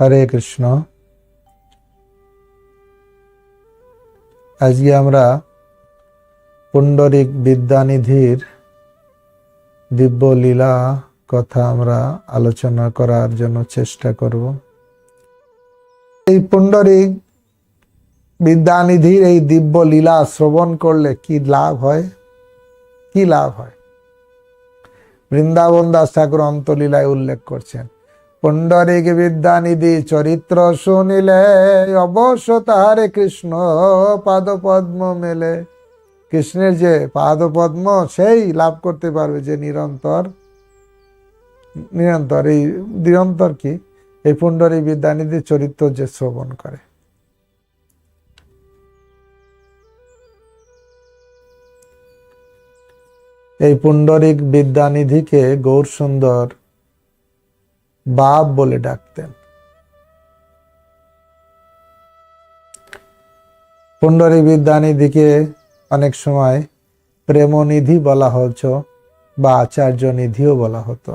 হরে কৃষ্ণ। আজকে আমরা পুণ্ডরিক বিদ্যানিধির দিব্য লীলা কথা আমরা আলোচনা করার জন্য চেষ্টা করব। এই পুণ্ডরিক বিদ্যানিধির এই দিব্য লীলা শ্রবণ করলে কি লাভ হয়? কি লাভ হয়? বৃন্দাবন দাস ঠাকুর অন্তলীলায় উল্লেখ করছেন। পুণ্ডরিক বিদ্যানিধি চরিত্র শুনিলে অবশ্য তাহারে কৃষ্ণ পাদপদ্ম মেলে। কৃষ্ণের যে পাদপদ্ম, সেই লাভ করতে পারবে যে নিরন্তর। নিরন্তর, এই নিরন্তর কি? এই পুণ্ডরিক বিদ্যানিধি চরিত্র যে শ্রবণ করে। এই পুণ্ডরিক বিদ্যানিধিকে গৌর সুন্দর বাপ বলে ডাকতেন। পুণ্ডরিক বিদ্যানিধিকে অনেক সময় প্রেমনিধি বলা হতো বা আচার্য নিধিও বলা হতো।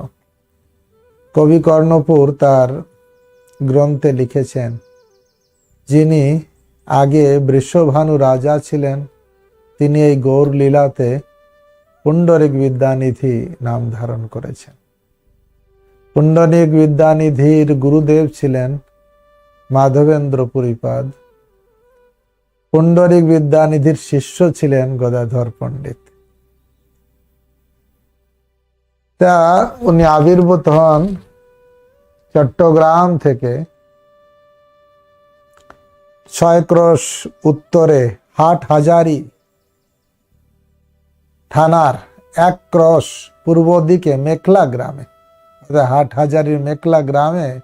কবি কর্ণপুর তার গ্রন্থে লিখেছেন, যিনি আগে বৃষভানু রাজা ছিলেন, তিনি এই গৌর লীলাতে পুণ্ডরিক বিদ্যানিধি নাম ধারণ করেছেন। পুণ্ডরিক বিদ্যানিধির গুরুদেব ছিলেন মাধবেন্দ্র পুরীপাদ। পুণ্ডরিক বিদ্যানিধির শিষ্য ছিলেন গদাধর পণ্ডিত। তা উনি আবির্ভূত হন চট্টগ্রাম থেকে ছয় ক্রোশ উত্তরে হাট হাজারি থানার এক ক্রস পূর্ব দিকে মেখলা গ্রামে। হাট হাজারির মেখলা গ্রামে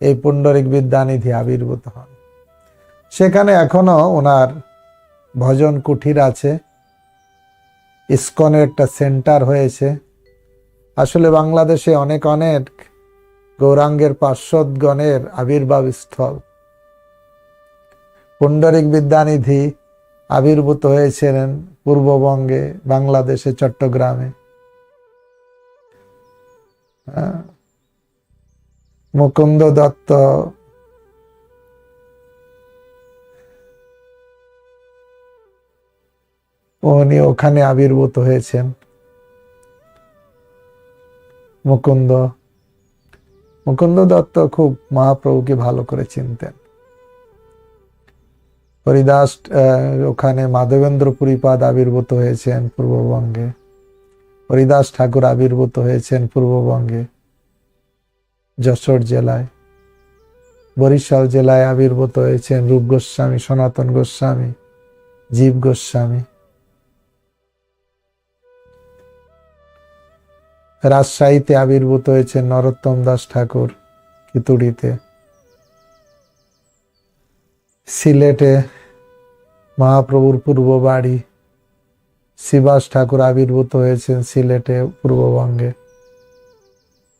এই পুণ্ডরিক বিদ্যানিধি আবির্ভূত হন। সেখানে এখনও ওনার ভজন কুঠির আছে। ইস্কনের একটা সেন্টার হয়েছে। আসলে বাংলাদেশে অনেক অনেক গৌরাঙ্গের পার্শ্বদগণের আবির্ভাব স্থল। পুণ্ডরিক বিদ্যানিধি আবির্ভূত হয়েছিলেন পূর্ববঙ্গে বাংলাদেশে চট্টগ্রামে। মুকুন্দ দত্ত। উনি ওখানে আবির্ভূত হয়েছেন। মুকুন্দ। মুকুন্দ দত্ত খুব মহাপ্রভুকে ভালো করে চিনতেন। হরিদাস ওখানে মাধবেন্দ্র পুরীপাদ আবির্ভূত হয়েছেন পূর্ববঙ্গে। হরিদাস ঠাকুর আবির্ভূত হয়েছেন পূর্ববঙ্গে, যশোর জেলায়। বরিশাল জেলায় আবির্ভূত হয়েছেন রূপ গোস্বামী, সনাতন গোস্বামী, জীব গোস্বামী। রাজশাহীতে আবির্ভূত হয়েছেন নরোত্তম দাস ঠাকুর কিতুড়িতে। সিলেটে মহাপ্রভুর পূর্ব বাড়ি শিবাস ঠাকুর আবির্ভূত হয়েছেন সিলেটে পূর্ববঙ্গে।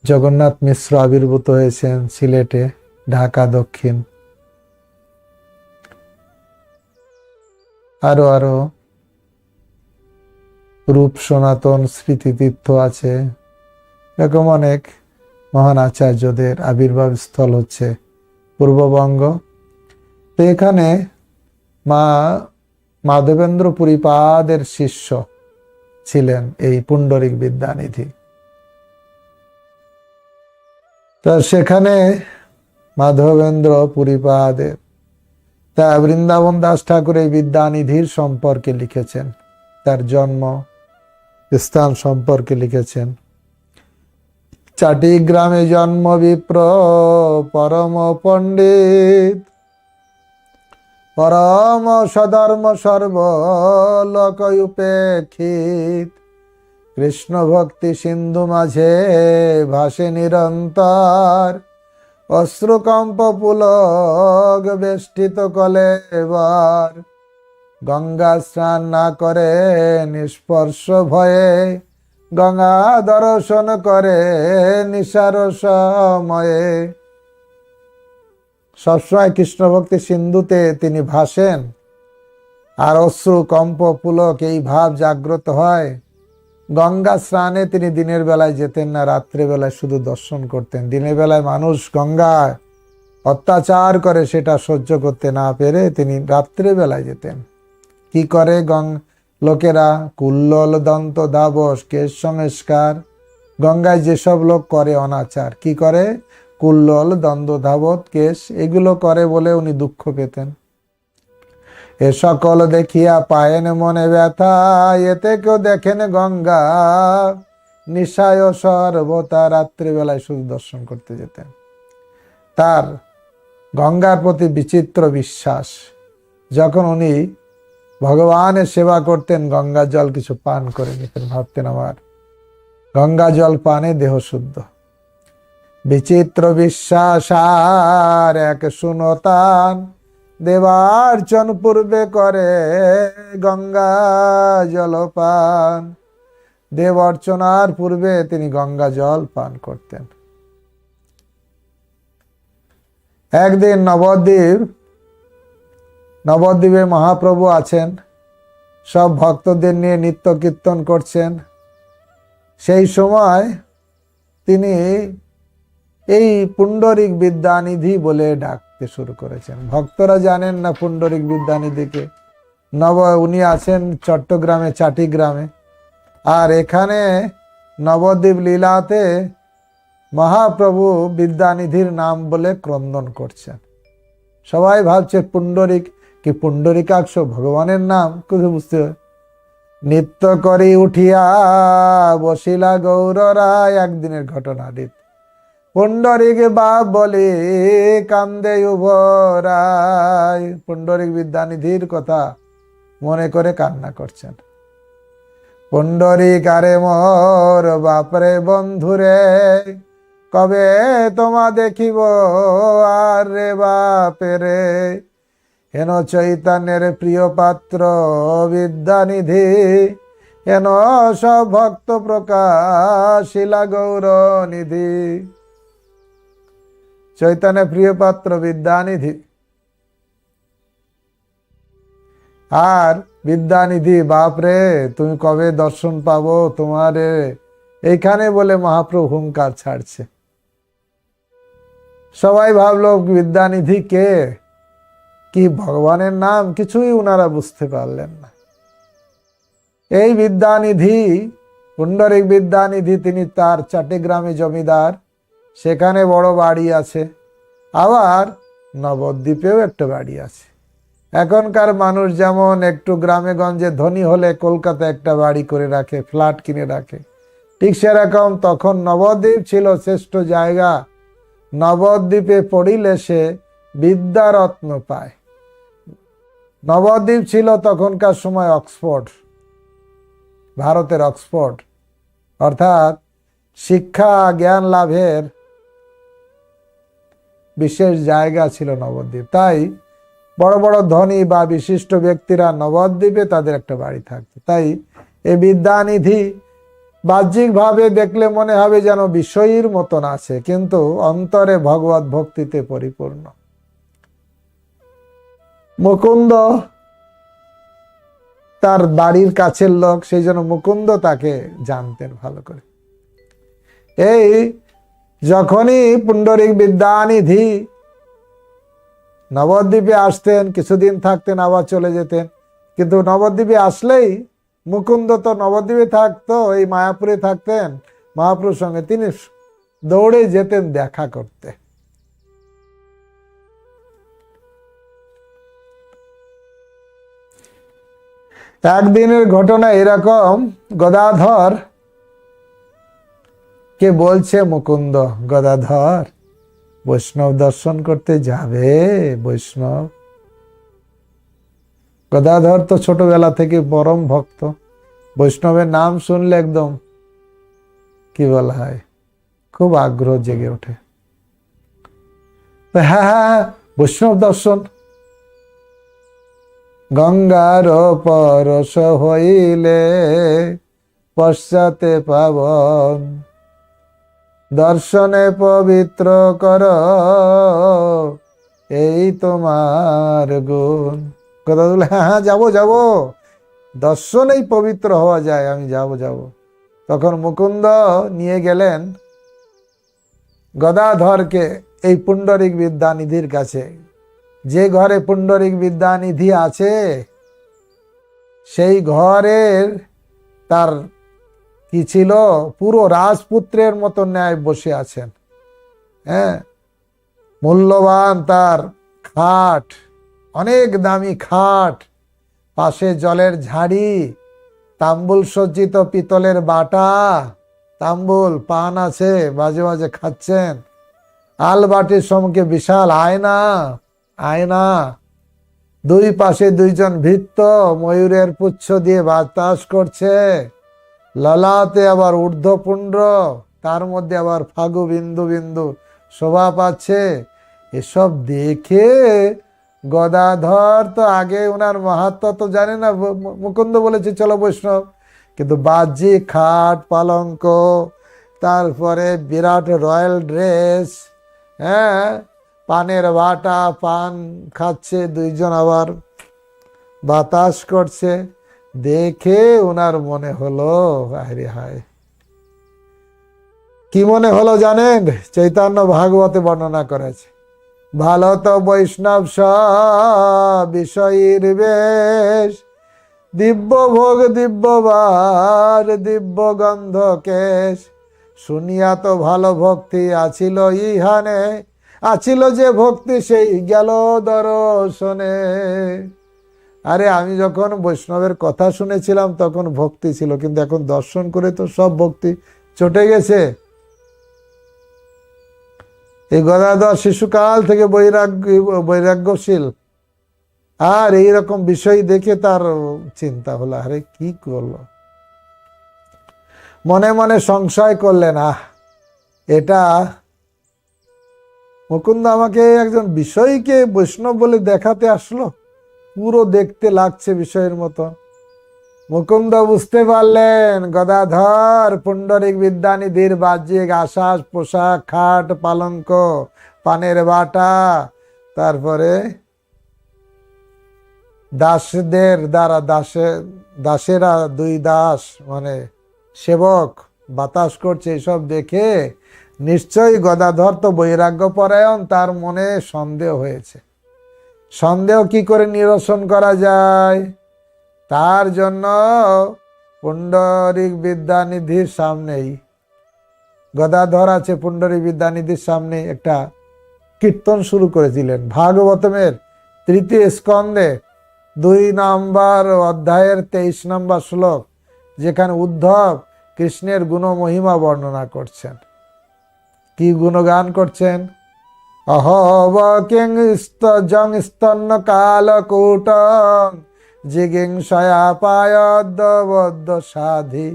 জগন্নাথ মিশ্র আবির্ভূত হয়েছেন সিলেটে, ঢাকা দক্ষিণ। আরও আরও রূপ সনাতন স্মৃতিতীর্থ আছে। এরকম অনেক মহান আচার্যদের আবির্ভাব স্থল হচ্ছে পূর্ববঙ্গ। তো এখানে মা মাধবেন্দ্র পুরীপাদের শিষ্য ছিলেন এই পুণ্ডরিক বিদ্যানিধি। তা সেখানে মাধবেন্দ্র পুরীপাদের তা বৃন্দাবন দাস ঠাকুর এই বিদ্যানিধির সম্পর্কে লিখেছেন। তার জন্ম স্থান সম্পর্কে লিখেছেন। চাটি গ্রামে জন্ম বিপ্র পরম পণ্ডিত পরম সধর্ম সর্বলোক উপেক্ষিত কৃষ্ণ ভক্তি সিন্ধু মাঝে ভাসে নিরন্তর। অশ্রুকম্প পুলক বেষ্টিত কলে এবার। গঙ্গা স্নান না করে নিষ্পর্শ ভয়ে, গঙ্গা দর্শন করে নিশার সময়ে। সবসময় কৃষ্ণ ভক্তি সিন্ধুতে তিনি ভাসেন। আর অশ্রু, কম্প, পুলক এই ভাব জাগ্রত হয়। গঙ্গা স্নানে তিনি দিনের বেলায় যেতেন না, রাত্রে বেলায় শুধু দর্শন করতেন। দিনের বেলায় মানুষ গঙ্গা অত্যাচার করে সেটা সহ্য করতে না পেরে তিনি রাত্রেবেলায় যেতেন। কি করে গং, লোকেরা? কুল্লল, দন্ত দাবস কেশ সংস্কার। গঙ্গায় যেসব লোক করে অনাচার, কি করে? কুল্লল দ্বন্দ্ব ধাবত কেশ, এগুলো করে বলে উনি দুঃখ পেতেন। এ সকল দেখিয়া পায়েন মনে ব্যথা, এতে কেউ দেখেন গঙ্গা। নিশায় সর্বতা রাত্রিবেলায় শুধু দর্শন করতে যেতেন। তার গঙ্গার প্রতি বিচিত্র বিশ্বাস, যখন উনি ভগবানের সেবা করতেন, গঙ্গা জল কিছু পান করে নিতেন। ভাবতেন আমার গঙ্গা জল পানে দেহ শুদ্ধ। বিচিত্র বিশ্বাস আর এক সুনতান দেবার্চন পূর্বে করে গঙ্গা জলপান। দেব অর্চনার পূর্বে তিনি গঙ্গা জল পান করতেন। একদিন নবদ্বীপ, নবদ্বীপে মহাপ্রভু আছেন। সব ভক্তদের নিয়ে নিত্য কীর্তন করছেন। সেই সময় তিনি এই পুণ্ডরিক বিদ্যানিধি বলে ডাকতে শুরু করেছেন। ভক্তরা জানেন না পুণ্ডরিক বিদ্যানিধিকে। নব, উনি আছেন চট্টগ্রামে, চাটিগ্রামে। আর এখানে নবদ্বীপ লীলাতে মহাপ্রভু বিদ্যানিধির নাম বলে ক্রন্দন করছেন। সবাই ভাবছে, পুণ্ডরিক কি পুণ্ডরিকাক্ষ, ভগবানের নাম? কিছু বুঝতে নিত্য করি উঠিয়া বসিলা গৌর রায়, একদিনের ঘটনা দিত পুণ্ডরিক বাপ বলে কান্দে উভরায় পুণ্ডরিক বিদ্যানিধির কথা মনে করে কান্না করছেন। পুণ্ডরিক, আরে মোর বাপরে বন্ধুরে, কবে তোমা দেখিব আর রে বাপেরে? হেন চৈতন্যের প্রিয় পাত্র বিদ্যানিধি, হেন সব ভক্ত প্রকাশ শিলা গৌর নিধি চৈতন্যের প্রিয় পাত্র বিদ্যানিধি। আর বিদ্যানিধি, বাপরে, তুমি কবে দর্শন পাবো তোমারে? এইখানে বলে মহাপ্রভু হুঙ্কার ছাড়ছে। সবাই ভাবলো, বিদ্যানিধি কে? কি ভগবানের নাম? কিছুই উনারা বুঝতে পারলেন না। এই বিদ্যানিধি, পুণ্ডরিক বিদ্যানিধি, তিনি তার চাটিগ্রামে জমিদার। সেখানে বড় বাড়ি আছে। আবার নবদ্বীপেও একটা বাড়ি আছে। এখনকার মানুষ যেমন একটু গ্রামে গঞ্জে ধনী হলে কলকাতা একটা বাড়ি করে রাখে, ফ্ল্যাট কিনে রাখে। ঠিক সেরকম তখন নবদ্বীপ ছিল শ্রেষ্ঠ জায়গা। নবদ্বীপে পড়িলে সে বিদ্যারত্ন পায়। নবদ্বীপ ছিল তখনকার সময় অক্সফোর্ড, ভারতের অক্সফোর্ড। অর্থাৎ শিক্ষা, জ্ঞান লাভের বিশেষ জায়গা ছিল নবদ্বীপ। তাই বড় বড় ধনী বা বিশিষ্ট ব্যক্তিরা নবদ্বীপে তাদের একটা বাড়ি থাকতো। তাই এই বিদ্যানিধি বাহ্যিকভাবে দেখলে মনে হবে যেন বিষয়ীর মতন আছে, কিন্তু অন্তরে ভগবত ভক্তিতে পরিপূর্ণ। মুকুন্দ তার বাড়ির কাছের লোক, সেই জন্য মুকুন্দ তাকে জানতেন ভালো করে। এই যখনই পুণ্ডরিক বিদ্যানিধি নবদ্বীপে আসতেন, কিছুদিন থাকতেন, আবার চলে যেতেন। কিন্তু নবদ্বীপে আসলেই মুকুন্দ তো নবদ্বীপে থাকতো, এই মায়াপুরে থাকতেন। মহাপুরুর সঙ্গে তিনি দৌড়ে যেতেন দেখা করতে। একদিনের ঘটনা এরকম, গদাধর কে বলছে মুকুন্দ গদাধর? বৈষ্ণব দর্শন করতে যাবে, বৈষ্ণব? গদাধর তো ছোটবেলা থেকে পরম ভক্ত। বৈষ্ণবের নাম শুনলে একদম কি বলা হয়, খুব আগ্রহ জেগে ওঠে। হ্যাঁ হ্যাঁ বৈষ্ণব দর্শন। গঙ্গার পরশ হইলে পশ্চাতে পাবন। দর্শনে পবিত্র কর। এই তোমার গুণ। কথা বলে হ্যাঁ হ্যাঁ যাব যাব। দর্শনেই পবিত্র হওয়া যায়, আমি যাব যাব। তখন মুকুন্দ নিয়ে গেলেন গদাধরকে এই পুণ্ডরিক বিদ্যানিধির কাছে। যে ঘরে পুণ্ডরিক বিদ্যানিধি আছে, সেই ঘরের তার কি ছিল? পুরো রাজপুত্রের মতো ন্যায় বসে আছেন। হ্যাঁ? মূল্যবান তার খাট, অনেক দামি খাট, পাশে জলের ঝাড়ি, তাম্বুল সজ্জিত পিতলের বাটা, তাম্বুল পান আছে, মাঝে মাঝে খাচ্ছেন। আলবাটির সম্মুখে বিশাল আয়না আয়না। দুই পাশে দুইজন ভিত্ত ময়ূরের পুচ্ছ দিয়ে বাতাস করছে। ললাতে আবার ঊর্ধ্বপুণ্ড, তার মধ্যে আবার ফাগু বিন্দু বিন্দু শোভা পাচ্ছে। এসব দেখে গদাধর তো আগে ওনার মাহাত্ম তো জানে না মুকুন্দ বলেছে, চলো বৈষ্ণব। কিন্তু বাজি, খাট, পালঙ্ক, তারপরে বিরাট রয়্যাল ড্রেস হ্যাঁ পানের বাটা, পান খাচ্ছে দুইজন আবার, বাতাস করছে। দেখে ওনার মনে হলো হায় হায়। কি মনে হলো জানেন? চৈতন্য ভাগবতে বর্ণনা করেছে, ভালো তো বৈষ্ণব বিষয়ীর বেশ, দিব্য ভোগ দিব্যবার দিব্য গন্ধ কেশ। শুনিয়া তো ভালো ভক্তি আছিল ইহানে, আছিল যে ভক্তি সেই গেল দর্শনে। আরে আমি যখন বৈষ্ণবের কথা শুনেছিলাম, তখন ভক্তি ছিল, কিন্তু এখন দর্শন করে তো সব ভক্তি চটে গেছে। এই গদাধর শিশুকাল থেকে বৈরাগ্য, বৈরাগ্যশীল। আর এই রকম বিষয় দেখে তার চিন্তা হলো, আরে কি করল? মনে মনে সংশয় করলেন, আহ, এটা মুকুন্দ আমাকে একজন বিষয়কে বৈষ্ণব বলে দেখাতে আসলো? পুরো দেখতে লাগছে বিষয়ের মতো। মুকুন্দ বুঝতে পারলেন, গদাধর পুণ্ডরিক বিদ্যানিধির বাহ্যিক আশ্বাস, পোশাক, খাট, পালঙ্ক, পানের বাটা, তারপরে দাসদের দ্বারা দাসে, দাসেরা দুই দাস মানে সেবক, বাতাস করছে এসব দেখে নিশ্চয়ই গদাধর তো বৈরাগ্য পরায়ণ তার মনে সন্দেহ হয়েছে। সন্দেহ কি করে নিরসন করা যায়? তার জন্য পুণ্ডরিক বিদ্যানিধির সামনেই, গদাধর আছে পুণ্ডরিক বিদ্যানিধির সামনে একটা কীর্তন শুরু করেছিলেন। ভাগবতমের তৃতীয় স্কন্ধে দুই নম্বর অধ্যায়ের তেইশ নম্বর শ্লোক, যেখানে উদ্ধব কৃষ্ণের গুণ মহিমা বর্ণনা করছেন। কি গুণগান করছেন? অহব কিং জং স্তন্য কালকূট জিগিংসয়া পায়দ্ববদ্ধ সাধি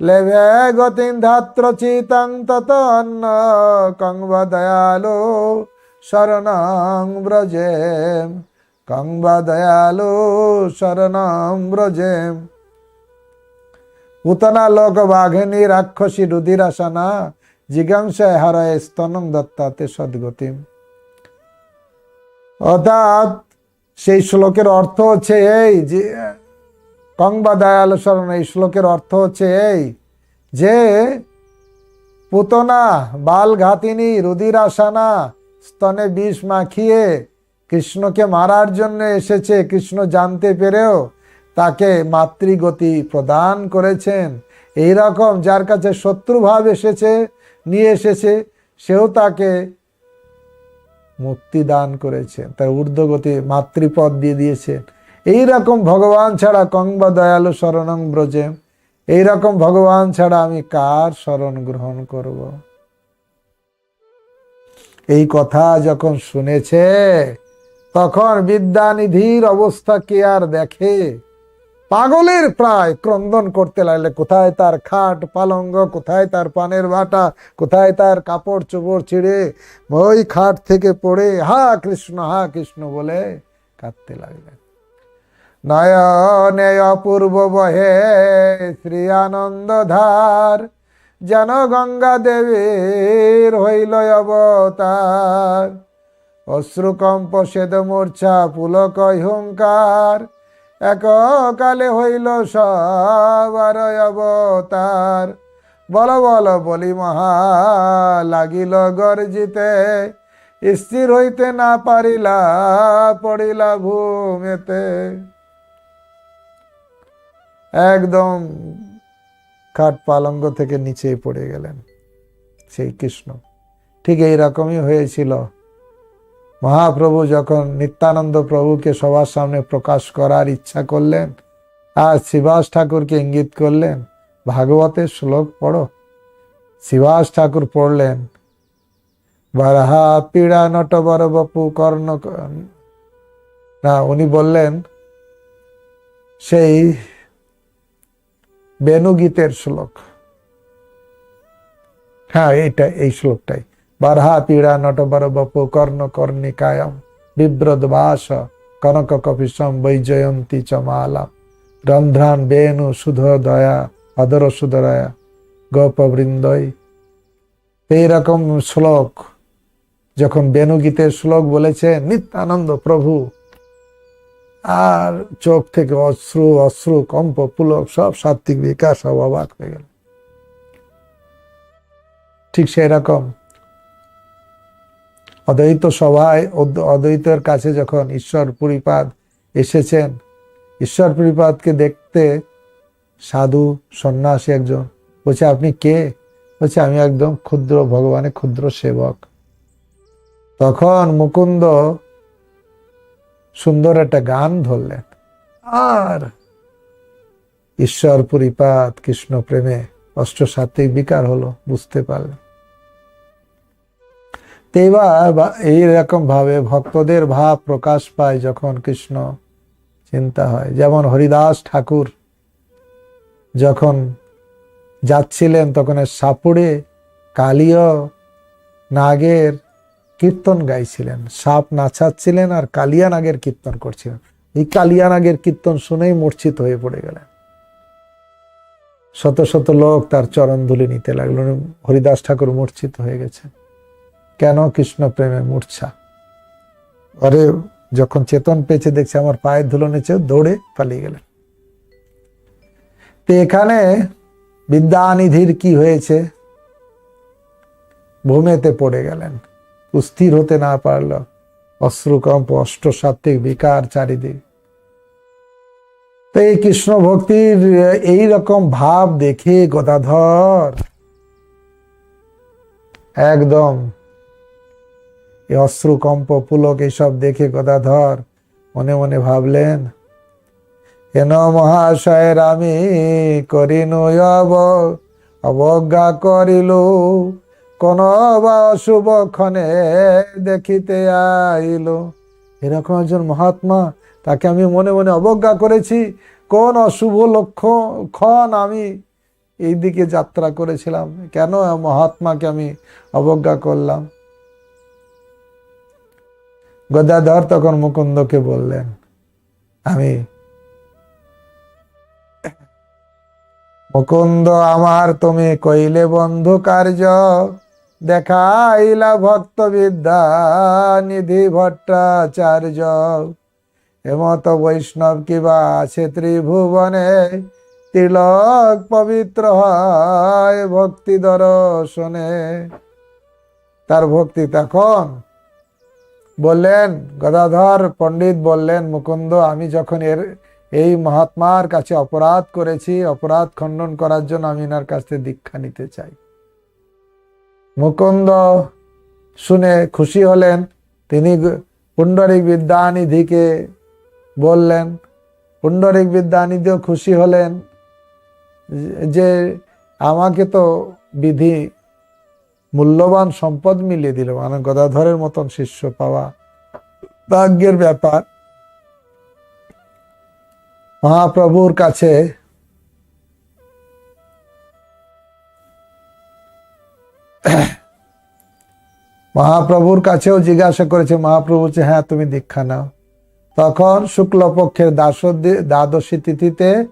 লেভে গতিং ধাত্র চিতং তত অন্ন কংব দয়ালো শরণং ব্রজেম কংব দয়ালো শরণং ব্রজেম পুতনা লোক বাঘিনী রাক্ষসী রুধিরাসনা জিজ্ঞাংসায় হারায় স্তনং দত্তাতে সদ্গতিম। অর্থাৎ সেই শ্লোকের অর্থ হচ্ছে এই যে কংবা দয়াল স্মরণ এই শ্লোকের অর্থ হচ্ছে এই যে, পুতনা, বাল ঘাতিনী রুদিরাসানা স্তনে বিষ মাখিয়ে কৃষ্ণকে মারার জন্য এসেছে, কৃষ্ণ জানতে পেরেও তাকে মাতৃগতি প্রদান করেছেন। এই রকম যার কাছে শত্রুভাব এসেছে নিয়ে এসেছে, সেও তাকে মুক্তি দান করেছেন তার ঊর্ধ্বগতি মাতৃপদ দিয়ে দিয়েছেন এই রকম ভগবান ছাড়া কংবা দয়ালু শরণং ব্রজে এই রকম ভগবান ছাড়া আমি কার শরণ গ্রহণ করব? এই কথা যখন শুনেছে, তখন বিদ্যানিধির অবস্থা কে আর দেখে? পাগলের প্রায় ক্রন্দন করতে লাগলে, কোথায় তার খাট পালঙ্গ, কোথায় তার পানের বাটা, কোথায় তার কাপড় চোপড় ছিঁড়ে ওই খাট থেকে পড়ে, হা কৃষ্ণ হা কৃষ্ণ বলে কাঁদতে লাগলেন। নয়নে অপূর্ব বহে শ্রী আনন্দ ধার, যেন গঙ্গা দেবীর হইল অবতার। অশ্রুকম্প সেদ মূর্ছা, পুলক হুঙ্কার এককালে হইল সবার অবতার। বল বল, বলি মহা, লাগিল গর্জিতে, স্থির হইতে না পারিলা, পড়িলা ভূমেতে। একদম খাট পালঙ্গ থেকে নিচে পড়ে গেলেন সেই কৃষ্ণ। ঠিক এই রকমই হয়েছিল। মহাপ্রভু যখন নিত্যানন্দ প্রভুকে সবার সামনে প্রকাশ করার ইচ্ছা করলেন, আর শিবাস ঠাকুরকে ইঙ্গিত করলেন, ভাগবতের শ্লোক পড়ো। শিবাস ঠাকুর পড়লেন, বারাহা পীড়া নটবর বপু কর্ণ না, উনি বললেন, সেই বেনুগীতের শ্লোক। হ্যাঁ এইটা, এই শ্লোকটাই। বারহা পীড়া বপু কর্ণ কর্ণিকায়ম। বিব্রত বাস কনক কপিসম বৈজয়ন্তী চমালাম রন্ধ্রান বেনু সুধ দয়া অদর সুধরয়া গোপবৃন্দই। এইরকম শ্লোক, যখন বেনুগীতের শ্লোক বলেছে, নিত্যানন্দ প্রভু, আর চোখ থেকে অশ্রু অশ্রু, কম্প, পুলক, সব সাত্বিক বিকাশ সব অবাক হয়ে গেল। ঠিক সেই রকম অদ্বৈত সভায় অদ- অদ্বৈতের কাছে যখন ঈশ্বর পরিপাদ এসেছেন, ঈশ্বর পরিপাদকে দেখতে সাধু সন্ন্যাসী একজন বলছে, আপনি কে? বলছে, আমি একদম ক্ষুদ্র ভগবানের ক্ষুদ্র সেবক। তখন মুকুন্দ সুন্দর একটা গান ধরলেন, আর ঈশ্বর পরিপাত কৃষ্ণ প্রেমে অষ্টসাত্ত্বিক বিকার হলো। বুঝতে পারলেন। তো এইরকম ভাবে ভক্তদের ভাব প্রকাশ পায় যখন কৃষ্ণ চিন্তা হয়। যেমন হরিদাস ঠাকুর যখন যাচ্ছিলেন, তখন সাপুড়ে কালীয় নাগের কীর্তন গাইছিলেন। সাপ নাচাচ্ছিলেন আর কালিয়া নাগের কীর্তন করছিলেন। এই কালিয়া নাগের কীর্তন শুনেই মূর্ছিত হয়ে পড়ে গেলেন। শত শত লোক তার চরণ ধুলি নিতে লাগল হরিদাস ঠাকুর মূর্ছিত হয়ে গেছেন। কেন কৃষ্ণ প্রেমে মূর্ছা? আরে যখন চেতন পেয়েছে, দেখছে আমার পায়ের ধুলো নিচে দৌড়ে পালিয়ে গেলেন। তো এখানে বিদ্যানিধির কি হয়েছে? ভূমেতে পড়ে গেলেন। স্থির হতে না পারল। অশ্রুকম্প, অষ্টসাত্ত্বিক, বিকার চারিদিক। তো এই কৃষ্ণ ভক্তির এই রকম ভাব দেখে গদাধর একদম এই অশ্রুকম্প, পুলক এইসব দেখে গদাধর মনে মনে ভাবলেন কেন মহাশয়ের আমি করিনু অব, অবজ্ঞা করিল, কোন বা অশুভ ক্ষণে দেখিতে আইল। এরকম একজন মহাত্মা, তাকে আমি মনে মনে অবজ্ঞা করেছি, কোন অশুভ লক্ষ্য ক্ষণ আমি এই দিকে যাত্রা করেছিলাম। কেন মহাত্মাকে আমি অবজ্ঞা করলাম? গদাধর তখন মুকুন্দকে বললেন, আমি মুকুন্দ আমার তুমি কইলে বন্ধু কার্য, দেখাইলা ভক্ত বিদ্যা নিধি ভট্টাচার্য। হেমত বৈষ্ণব কিবা আছে ত্রিভুবনে? তিলক পবিত্র হয় ভক্তি দর্শনে। তার ভক্তি তখন বললেন, গদাধর পণ্ডিত বললেন, মুকুন্দ, আমি যখন এর, এই মহাত্মার কাছে অপরাধ করেছি, অপরাধ খণ্ডন করার জন্য আমি এনার কাছ থেকে দীক্ষা নিতে চাই। মুকুন্দ শুনে খুশি হলেন। তিনি পুণ্ডরিক বিদ্যানিধিকে বললেন, পুণ্ডরিক বিদ্যানিধিও খুশি হলেন যে, আমাকে তো বিধি মূল্যবান সম্পদ মিলিয়ে দিল। মানে গদাধরের মতন শিষ্য পাওয়া ভাগ্যের ব্যাপার। মহাপ্রভুর কাছে মহাপ্রভুর কাছেও জিজ্ঞাসা করেছে, মহাপ্রভু বলছে হ্যাঁ তুমি দীক্ষা নাও। তখন শুক্লপক্ষের দাসোদ্দি- দ্বাদশী তিথিতে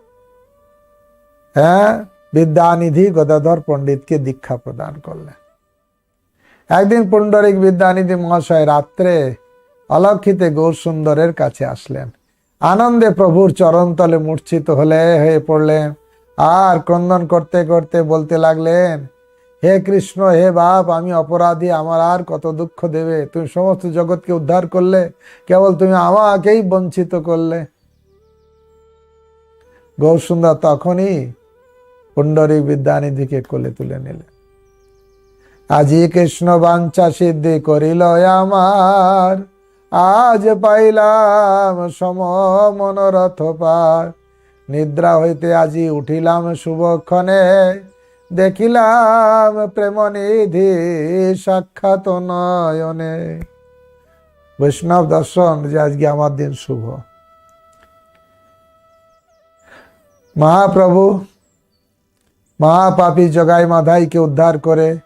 হ্যাঁ বিদ্যানিধি গদাধর পণ্ডিতকে দীক্ষা প্রদান করলেন। একদিন পুণ্ডরিক বিদ্যানিধি মহাশয় রাত্রে অলক্ষিতে সুন্দরের কাছে আসলেন। আনন্দে প্রভুর চরণতলে মূর্ছিত হলে হয়ে পড়লেন। আর ক্রন্দন করতে করতে বলতে লাগলেন, হে কৃষ্ণ, হে বাপ, আমি অপরাধী, আমার আর কত দুঃখ দেবে? তুমি সমস্ত জগৎকে উদ্ধার করলে, কেবল তুমি আমাকেই বঞ্চিত করলে। গৌরসুন্দর তখনই পুণ্ডরী বিদ্যানিধিকে কোলে তুলে নিলেন। আজি কৃষ্ণ বাঞ্ছা সিদ্ধি করিল আমার। আজ পাইলাম সম মনোরথ পার। নিদ্রা হইতে আজি উঠিলাম শুভক্ষণে। দেখিলাম প্রেমনিধি সাক্ষাৎ নয়নে। বৈষ্ণব দর্শন, যে আজকে আমার দিন শুভ। মহাপ্রভু, মহাপাপী জগাই মাধাইকে উদ্ধার করে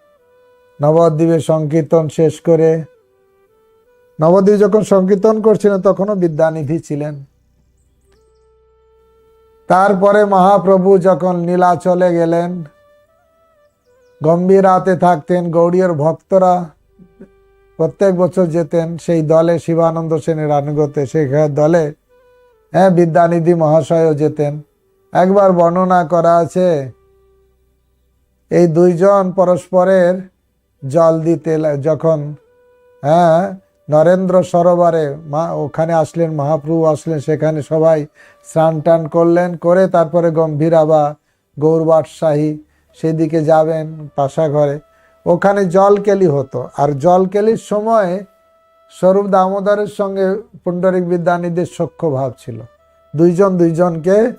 নবদ্বীপে সংকীর্তন শেষ করে নবদ্বীপ যখন সংকীর্তন করছিলেন, তখনও বিদ্যানিধি ছিলেন। তারপরে মহাপ্রভু যখন নীলাচলে গেলেন, গম্ভীর রাতে থাকতেন গৌড়ীয় ভক্তরা, প্রত্যেক বছর যেতেন সেই দলে শিবানন্দ সেনের আনুগতে সেই দলে হ্যাঁ বিদ্যানিধি মহাশয়ও যেতেন। একবার বর্ণনা করা আছে, এই দুইজন পরস্পরের জল দিতে যখন হ্যাঁ নরেন্দ্র সরোবরে মা, ওখানে আসলেন, মহাপ্রভু আসলেন, সেখানে সবাই স্নান টান করলেন, করে তারপরে গম্ভীরা বা গৌরবাটশাহী সেদিকে যাবেন পাশা ঘরে। ওখানে জল কেলি হতো। আর জল কেলির সময় স্বরূপ দামোদরের সঙ্গে পুণ্ডরিক বিদ্যানিধির সখ্য ভাব ছিল। দুইজন দুইজনকে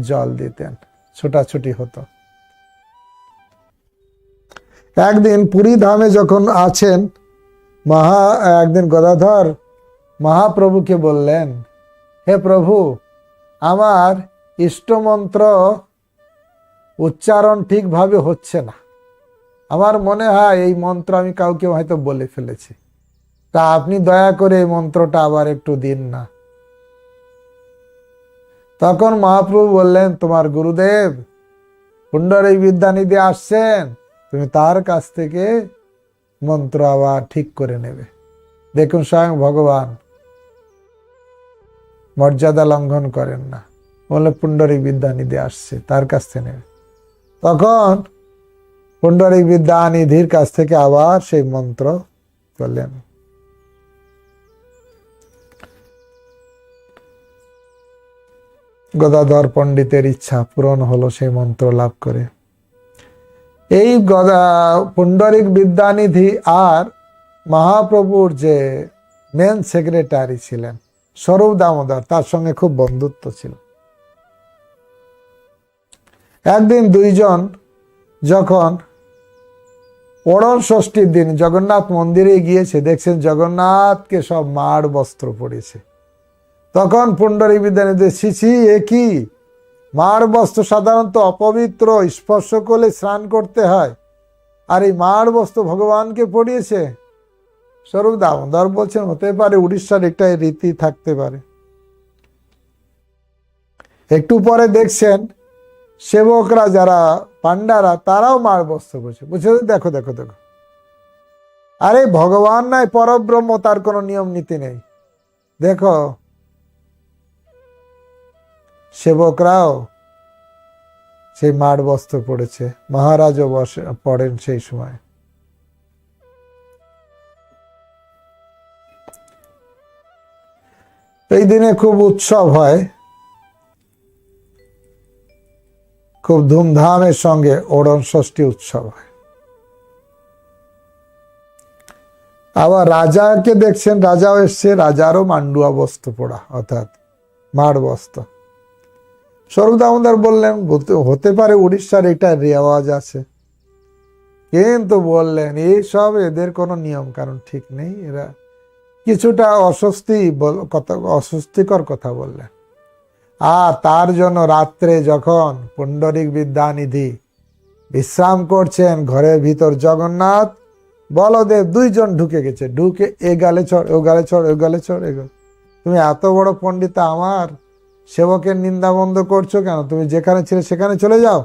জল দিতেন। ছোটাছুটি হতো। একদিন পুরী ধামে যখন আছেন, মহা, একদিন গদাধর মহাপ্রভুকে বললেন, হে প্রভু, আমার ইষ্টমন্ত্র উচ্চারণ ঠিকভাবে হচ্ছে না। আমার মনে হয় এই মন্ত্র আমি কাউকে হয়তো বলে ফেলেছি। তা আপনি দয়া করে এই মন্ত্রটা আবার একটু দিন না। তখন মহাপ্রভু বললেন, তোমার গুরুদেব পুণ্ডরী বিদ্যানিধি আসছেন। তুমি তার কাছ থেকে মন্ত্র আবার ঠিক করে নেবে। দেখুন স্বয়ং ভগবান। মর্যাদা লঙ্ঘন করেন না। বলে পুণ্ডরিক বিদ্যানিধি আসছে, তার কাছ থেকে নেবে। তখন পুণ্ডরিক বিদ্যানিধির কাছ থেকে আবার সেই মন্ত্র করলেন। গদাধর পণ্ডিতের ইচ্ছা পূরণ হলো সেই মন্ত্র লাভ করে। এই পুণ্ডরিক বিদ্যানিধি আর মহাপ্রভুর যে মেন সেক্রেটারি ছিলেন, স্বরূপ দামোদর, তার সঙ্গে খুব বন্ধুত্ব ছিল। একদিন দুইজন যখন ওড়ন ষষ্ঠীর দিন জগন্নাথ মন্দিরে গিয়েছে, দেখছেন জগন্নাথকে সব মাড় বস্ত্র পড়েছে তখন পুণ্ডরিক বিদ্যানিধি ছিছি এ কি? মার বস্ত্র সাধারণত অপবিত্র স্পর্শ করলে স্নান করতে হয়। আর এই মার বস্ত্র ভগবানকে পড়িয়েছে। স্বরূপ দামোদর বলছেন, হতে পারে উড়িষ্যার একটা রীতি থাকতে পারে। একটু পরে দেখছেন, সেবকরা যারা পান্ডারা তারাও মার বস্ত্র করছে বুঝছে দেখো দেখো দেখো। আরে, ভগবান নাই, পরব্রহ্ম, তার কোনো নিয়ম নীতি নেই। দেখো সেবকরাও সেই মার বস্ত্র পড়েছে। মহারাজও বসে, পড়েন সেই সময়। এই দিনে খুব উৎসব হয়। খুব ধুমধামের সঙ্গে ওড়ন ষষ্ঠী উৎসব হয়। আবার রাজাকে দেখছেন, রাজাও এসছে, রাজারও মান্ডুয়া বস্ত্র পড়া, অর্থাৎ মাড় বস্ত্র। স্বরূপ দামোদর বললেন "হতে- পারে উড়িষ্যার এটা রেওয়াজ আছে। কিন্তু বললেন এইসব এদের কোনো নিয়ম কারণ ঠিক নেই। এরা কিছুটা অস্বস্তি অস্বস্তিকর কথা বললেন। আর তার জন্য রাত্রে যখন পুণ্ডরিক বিদ্যানিধি বিশ্রাম করছেন ঘরের ভিতর জগন্নাথ, বলদেব দুইজন ঢুকে গেছে। ঢুকে, এ গালে চড়, ও গালে চড়, ও গালে চড়, এ। তুমি এত বড় পণ্ডিতা আমার সেবকের নিন্দা বন্ধ করছ কেন? তুমি যেখানে ছিলে সেখানে চলে যাও।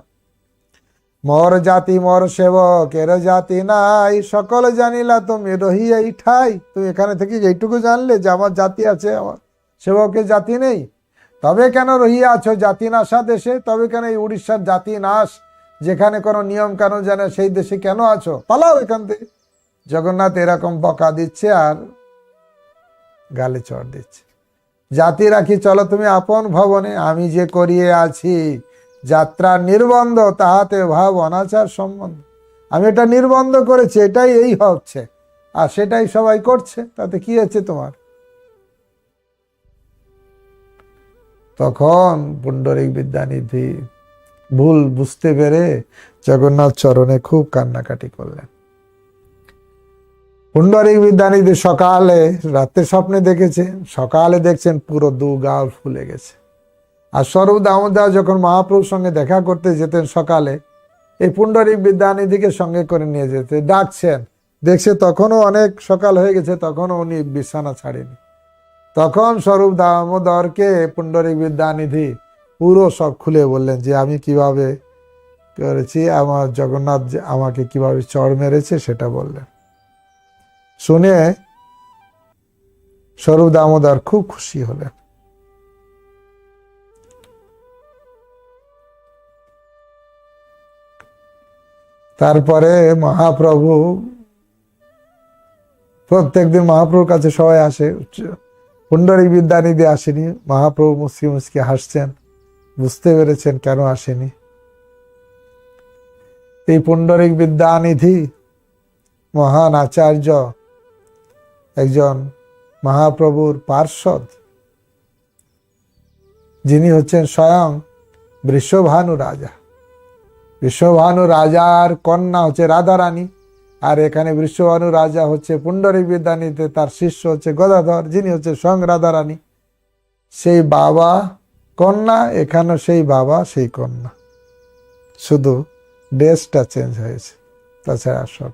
মর জাতি, মর সেবক, এর জাতি নাই। সকল জানিলা তুমি, রহিয়া ঠাই তুমি এখানে থেকে এইটুকু জানলে যে আমার জাতি আছে, আমার সেবকের জাতি নেই। তবে কেন রহিয়া আছো? জাতি নাশা দেশে, তবে কেন এই উড়িষ্যার জাতি নাশ যেখানে কোনো নিয়ম কানুন জানে সেই দেশে কেন আছো? পালাও এখান থেকে। জগন্নাথ এরকম বকা দিচ্ছে আর গালে চড় দিচ্ছে। জাতি রাখি, চলো তুমি আপন ভবনে। আমি যে করিয়ে আছি যাত্রা নির্বন্ধ, তাহাতে ভাব অনাচার সম্বন্ধ। আমি এটা নির্বন্ধ করেছি, এটাই এই হচ্ছে। আর সেটাই সবাই করছে, তাতে কি হচ্ছে তোমার? তখন পুণ্ডরিক বিদ্যানিধি ভুল বুঝতে পেরে জগন্নাথ চরণে খুব কান্নাকাটি করলেন। পুণ্ডরিক বিদ্যানিধি সকালে, রাতে স্বপ্নে দেখেছে, সকালে দেখছেন পুরো দু গাল ফুলে গেছে। আর স্বরূপ দামোদর যখন মহাপ্রভুর সঙ্গে দেখা করতে যেতেন সকালে, এই পুণ্ডরিক বিদ্যানিধিকে সঙ্গে করে নিয়ে যেতে। ডাকছেন, দেখছে তখনও অনেক সকাল হয়ে গেছে, তখনও উনি বিছানা ছাড়েনি। তখন স্বরূপ দামোদরকে পুণ্ডরিক বিদ্যানিধি পুরো সব খুলে বললেন যে, আমি কীভাবে করেছি? আমার জগন্নাথ আমাকে কীভাবে চড় মেরেছে সেটা বললেন। শুনে স্বরূপ দামোদর খুব খুশি হলেন। তারপরে মহাপ্রভু প্রত্যেকদিন মহাপ্রভুর কাছে সবাই আসে। পুণ্ডরিক বিদ্যানিধি আসেনি। মহাপ্রভু মুসকি মুসকি হাসছেন। বুঝতে পেরেছেন কেন আসেনি। এই পুণ্ডরিক বিদ্যানিধি মহান আচার্য একজন মহাপ্রভুর পার্ষদ যিনি হচ্ছেন স্বয়ং বৃষভানু রাজা বৃষভানু রাজার কন্যা হচ্ছে রাধারানী, আর এখানে বৃষভানু রাজা হচ্ছে পুণ্ডরী বিদ্যানীতে তার শিষ্য হচ্ছে গদাধর, যিনি হচ্ছে স্বয়ং রাধারানী সেই বাবা কন্যা, এখানে সেই বাবা সেই কন্যা শুধু ড্রেসটা চেঞ্জ হয়েছে, তাছাড়া সব।